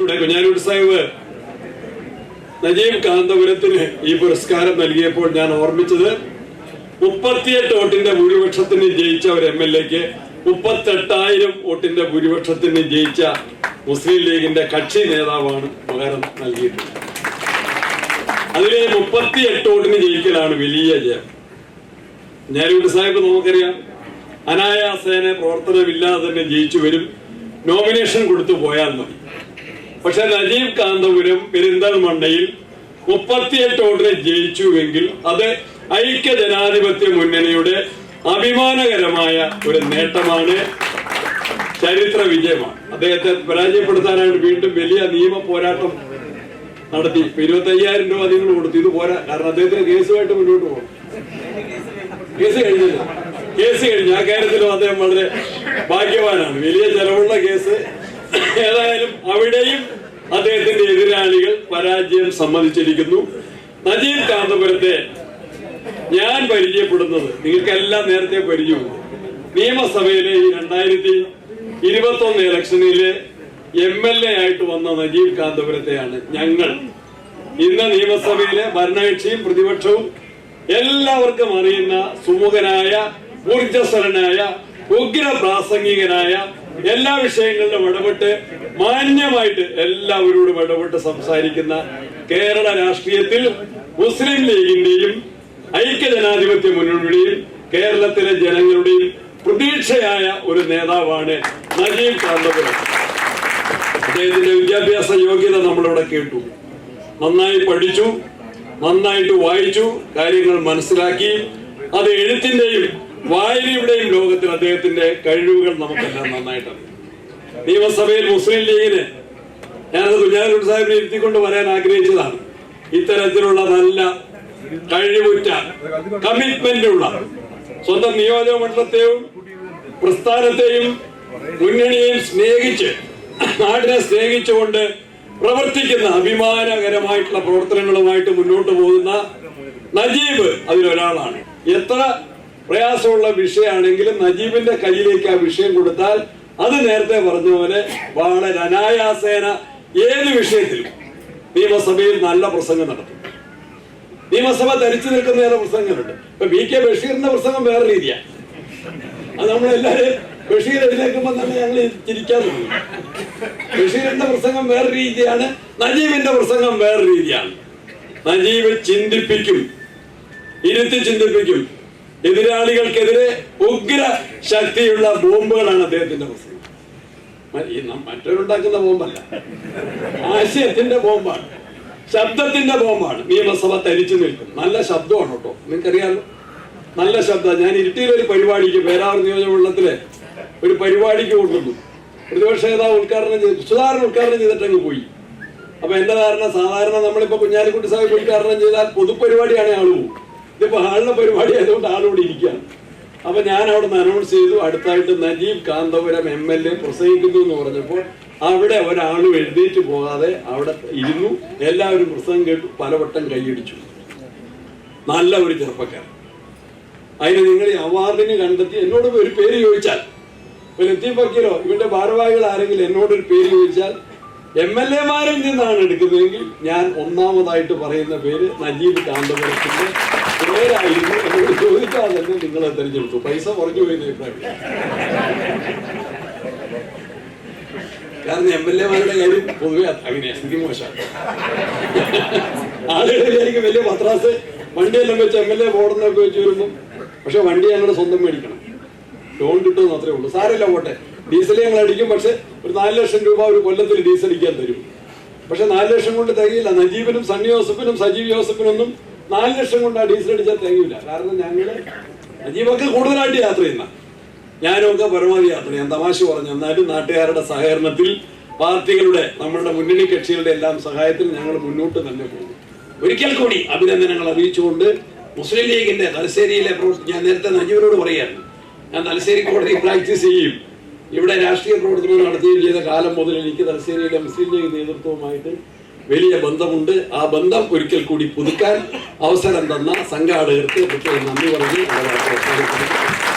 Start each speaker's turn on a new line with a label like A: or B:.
A: ഇവിടെ കുഞ്ഞാലൂർ സാഹിബ്. നജീബ് കാന്തപുരത്തിന് ഈ പുരസ്കാരം നൽകിയപ്പോൾ ഞാൻ ഓർമ്മിച്ചത് മുപ്പത്തിയെട്ട് വോട്ടിന്റെ ഭൂരിപക്ഷത്തിന് ജയിച്ച ഒരു എം എൽ എക്ക് മുപ്പത്തെട്ടായിരം വോട്ടിന്റെ ഭൂരിപക്ഷത്തിന് ജയിച്ച മുസ്ലിം ലീഗിന്റെ കക്ഷി നേതാവാണ് ഉപകാരം നൽകിയിട്ടുള്ളത്. അതിലെ മുപ്പത്തി എട്ട് വോട്ടിന് ജയിക്കലാണ് വലിയ ജയം. ഞാനിവിടെ സാഹിബ് നമുക്കറിയാം. അനായാസേന പ്രവർത്തനമില്ലാതെ തന്നെ ജയിച്ചു വരും. നോമിനേഷൻ കൊടുത്തു പോയാൽ മതി. പക്ഷെ നജീബ് കാന്തപുരം പെരിന്തൽമണ്ണയിൽ മുപ്പത്തിയെട്ട് വോട്ടിന് ജയിച്ചുവെങ്കിൽ അത് ഐക്യ ജനാധിപത്യ മുന്നണിയുടെ അഭിമാനകരമായ ഒരു നേട്ടമാണ്. ചരിത്ര വിജയമാണ്. അദ്ദേഹത്തെ പരാജയപ്പെടുത്താനായിട്ട് വീണ്ടും വലിയ നിയമ പോരാട്ടം നടത്തി. ഇരുപത്തി അയ്യായിരം രൂപ നിങ്ങൾ കൊടുത്തു. ഇത് പോരാ. കാരണം അദ്ദേഹത്തിന് കേസുമായിട്ട് മുന്നോട്ട് പോകും കേസ് കഴിഞ്ഞില്ല. കേസ് കഴിഞ്ഞു. ആ കാര്യത്തിലും അദ്ദേഹം വളരെ ഭാഗ്യവാനാണ്. വലിയ ചെലവുള്ള കേസ് ഏതായാലും അവിടെയും അദ്ദേഹത്തിന്റെ എതിരാളികൾ പരാജയം സമ്മതിച്ചിരിക്കുന്നു. നജീബ് കാന്തപുരത്തെ ഞാൻ പരിചയപ്പെടുന്നത് നിങ്ങൾക്കെല്ലാം നേരത്തെ പരിചയമുണ്ട് നിയമസഭയിലെ ഈ രണ്ടായിരത്തി ഇരുപത്തി ഒന്ന് ഇലക്ഷനിലെ എം എൽ എ ആയിട്ട് വന്ന നജീബ് കാന്തപുരത്തെയാണ് ഞങ്ങൾ. ഇന്ന് നിയമസഭയിലെ ഭരണകക്ഷിയും പ്രതിപക്ഷവും എല്ലാവർക്കും അറിയുന്ന സുമുഖനായ ഊർജസ്വരനായ ഉഗ്ര പ്രാസംഗികനായ എല്ലാ വിഷയങ്ങളിലും ഇടപെട്ട് മാന്യമായിട്ട് എല്ലാവരോടും ഇടപെട്ട് സംസാരിക്കുന്ന കേരള രാഷ്ട്രീയത്തിൽ മുസ്ലിം ലീഗിന്റെയും ഐക്യജനാധിപത്യ മുന്നണിയുടെയും കേരളത്തിലെ ജനങ്ങളുടെയും പ്രതീക്ഷയായ ഒരു നേതാവാണ് നജീബ് കാന്തപുരം. അദ്ദേഹത്തിന്റെ വിദ്യാഭ്യാസ യോഗ്യത നമ്മളിവിടെ കേട്ടു. നന്നായി പഠിച്ചു നന്നായിട്ട് വായിച്ചു കാര്യങ്ങൾ മനസ്സിലാക്കി അത് എഴുത്തിന്റെയും വായനയുടെയും ലോകത്തിൽ അദ്ദേഹത്തിന്റെ കഴിവുകൾ നമുക്കെല്ലാം നന്നായിട്ടറിയാം. നിയമസഭയിൽ മുസ്ലിം ലീഗിന് ഞാനത് കുഞ്ഞാലൂർ സാഹിബിനെ ഇരുത്തിക്കൊണ്ട് വരാൻ ആഗ്രഹിച്ചതാണ്. ഇത്തരത്തിലുള്ള നല്ല കഴിവുറ്റ കമ്മിറ്റ്മെന്റ് ഉള്ള സ്വന്തം നിയോജക മണ്ഡലത്തെയും പ്രസ്ഥാനത്തെയും മുന്നണിയെയും സ്നേഹിച്ച് നാടിനെ സ്നേഹിച്ചുകൊണ്ട് പ്രവർത്തിക്കുന്ന അഭിമാനകരമായിട്ടുള്ള പ്രവർത്തനങ്ങളുമായിട്ട് മുന്നോട്ട് പോകുന്ന നജീബ് അതിലൊരാളാണ്. എത്ര പ്രയാസമുള്ള വിഷയമാണെങ്കിലും നജീബിന്റെ കയ്യിലേക്ക് ആ വിഷയം കൊടുത്താൽ അത് നേരത്തെ പറഞ്ഞ പോലെ വളരെ അനായാസേന ഏത് വിഷയത്തിലും നിയമസഭയിൽ നല്ല പ്രസംഗം നടത്തും. നിയമസഭ ധരിച്ചു നിൽക്കുന്ന ചില പ്രസംഗങ്ങളുണ്ട്. ഇപ്പൊ വി കെ ബഷീറിന്റെ പ്രസംഗം വേറെ രീതിയാണ് അത് നമ്മളെല്ലാരും ബഷീർ എഴുന്നേൽക്കുമ്പോൾ തന്നെ ഞങ്ങൾ ചിരിക്കാൻ തുടങ്ങി. ബഷീറിന്റെ പ്രസംഗം വേറെ രീതിയാണ് നജീബിന്റെ പ്രസംഗം വേറെ രീതിയാണ്. നജീബ് ചിന്തിപ്പിക്കും. ഇരുത്തി ചിന്തിപ്പിക്കും. എതിരാളികൾക്കെതിരെ ഉഗ്ര ശക്തിയുള്ള ബോംബുകളാണ് അദ്ദേഹത്തിന്റെ പ്രസംഗം. മറ്റവരുണ്ടാക്കുന്ന ബോംബല്ല. ആശയത്തിന്റെ ബോംബാണ്. ശബ്ദത്തിന്റെ ബോംബാണ്. നിയമസഭ തരിച്ചു നിൽക്കും. നല്ല ശബ്ദമാണ് കേട്ടോ. നിങ്ങൾക്കറിയാലോ? നല്ല ശബ്ദം ഞാൻ ഇരുട്ടിയിൽ ഒരു പരിപാടിക്ക് പേരാർ നിയോജകമണ്ഡലത്തിലെ ഒരു പരിപാടിക്ക് കൊണ്ടുവന്നു. പ്രതിപക്ഷ നേതാവ് ഉദ്ഘാടനം ചെയ്തു സുധാകരൻ ഉദ്ഘാടനം ചെയ്തിട്ടങ്ങ് പോയി. അപ്പൊ എന്റെ ധാരണ സാധാരണ നമ്മളിപ്പോ കുഞ്ഞാലിക്കുട്ടി സാഹിബ് ഉദ്ഘാടനം ചെയ്താൽ പൊതുപരിപാടിയാണ് ആൾ പോകും. ഇതിപ്പോ ഹാളിലെ പരിപാടി ആയതുകൊണ്ട് ആളോട് ഇരിക്കുകയാണ്. അപ്പൊ ഞാൻ അവിടെ നിന്ന് അനൗൺസ് ചെയ്തു. അടുത്തായിട്ട് Najeeb Kanthapuram M L A പ്രസംഗിക്കുന്നു എന്ന് പറഞ്ഞപ്പോൾ അവിടെ ഒരാളും എഴുന്നേറ്റ് പോകാതെ അവിടെ ഇരുന്നു. എല്ലാവരും പ്രസംഗം കേട്ടു പലവട്ടം കൈയടിച്ചു. നല്ല ഒരു ചെറുപ്പക്കാരൻ. അതിന് നിങ്ങൾ ഈ അവാർഡിന് കണ്ടെത്തി എന്നോട് ഒരു പേര് ചോദിച്ചാൽ ഇപ്പൊ ഫക്കീറോ ഇവന്റെ ഭാരവാഹികൾ ആരെങ്കിലും എന്നോട് ഒരു പേര് ചോദിച്ചാൽ എം എൽ എമാരിൽ നിന്നാണ് എടുക്കുന്നതെങ്കിൽ ഞാൻ ഒന്നാമതായിട്ട് പറയുന്ന പേര് നജീബ് കാന്തപുരത്തിന്റെ പേരായിരുന്നു എന്നോട് ചോദിക്കാതെ തന്നെ നിങ്ങളെ തെരഞ്ഞെടുത്തു പൈസ കുറഞ്ഞു പോയി കാരണം എം എൽ എമാരുടെ കാര്യം പൊതുവെ അങ്ങനെ സ്ഥിതി മോശമാണ്. ആളുകൾ വിചാരിക്കും വലിയ പത്രാസ് വണ്ടിയെല്ലാം വെച്ച് എം എൽ എ ബോർഡെന്നൊക്കെ വെച്ച് വരുമ്പോൾ പക്ഷെ വണ്ടി ഞങ്ങളുടെ സ്വന്തം മേടിക്കണം. ലോൺ കിട്ടുമെന്ന് അത്രേ ഉള്ളൂ. സാരമില്ല പോട്ടെ. ഡീസൽ ഞങ്ങൾ അടിക്കും പക്ഷെ ഒരു നാല് ലക്ഷം രൂപ ഒരു കൊല്ലത്തിൽ ഡീസൽ അടിക്കാൻ തരും. പക്ഷെ നാല് ലക്ഷം കൊണ്ട് തികയില്ല. നജീബിനും സണ്ണി ജോസഫിനും സജീവ് ജോസഫിനൊന്നും നാല് ലക്ഷം കൊണ്ട് ആ ഡീസൽ അടിച്ചാൽ തികയില്ല കാരണം ഞങ്ങൾ അജീവൊക്കെ കൂടുതലായിട്ട് യാത്ര ചെയ്യുന്ന. ഞാനൊക്കെ പരമാവധി യാത്ര ചെയ്യാം. തമാശ പറഞ്ഞു. എന്നാലും നാട്ടുകാരുടെ സഹകരണത്തിൽ പാർട്ടികളുടെ നമ്മളുടെ മുന്നണി കക്ഷികളുടെ എല്ലാം സഹായത്തിൽ ഞങ്ങൾ മുന്നോട്ട് തന്നെ പോകും. ഒരിക്കൽ കൂടി അഭിനന്ദനങ്ങൾ അറിയിച്ചുകൊണ്ട് മുസ്ലിം ലീഗിന്റെ തലശ്ശേരിയിലെ ഞാൻ നേരത്തെ നജീബിനോട് പറയായിരുന്നു. ഞാൻ തലശ്ശേരി കോടതി പ്രാക്ടീസ് ചെയ്യും. ഇവിടെ രാഷ്ട്രീയ പ്രവർത്തനം നടത്തുകയും ചെയ്ത കാലം മുതൽ എനിക്ക് തലശ്ശേരിയിലെ മുസ്ലിം ലീഗ് നേതൃത്വവുമായിട്ട് വലിയ ബന്ധമുണ്ട് ആ ബന്ധം ഒരിക്കൽ കൂടി പുതുക്കാൻ അവസരം തന്ന സംഘാടകർക്ക് പ്രത്യേകം നന്ദി പറഞ്ഞ് അവരെ അവസാനിപ്പിക്കുന്നു.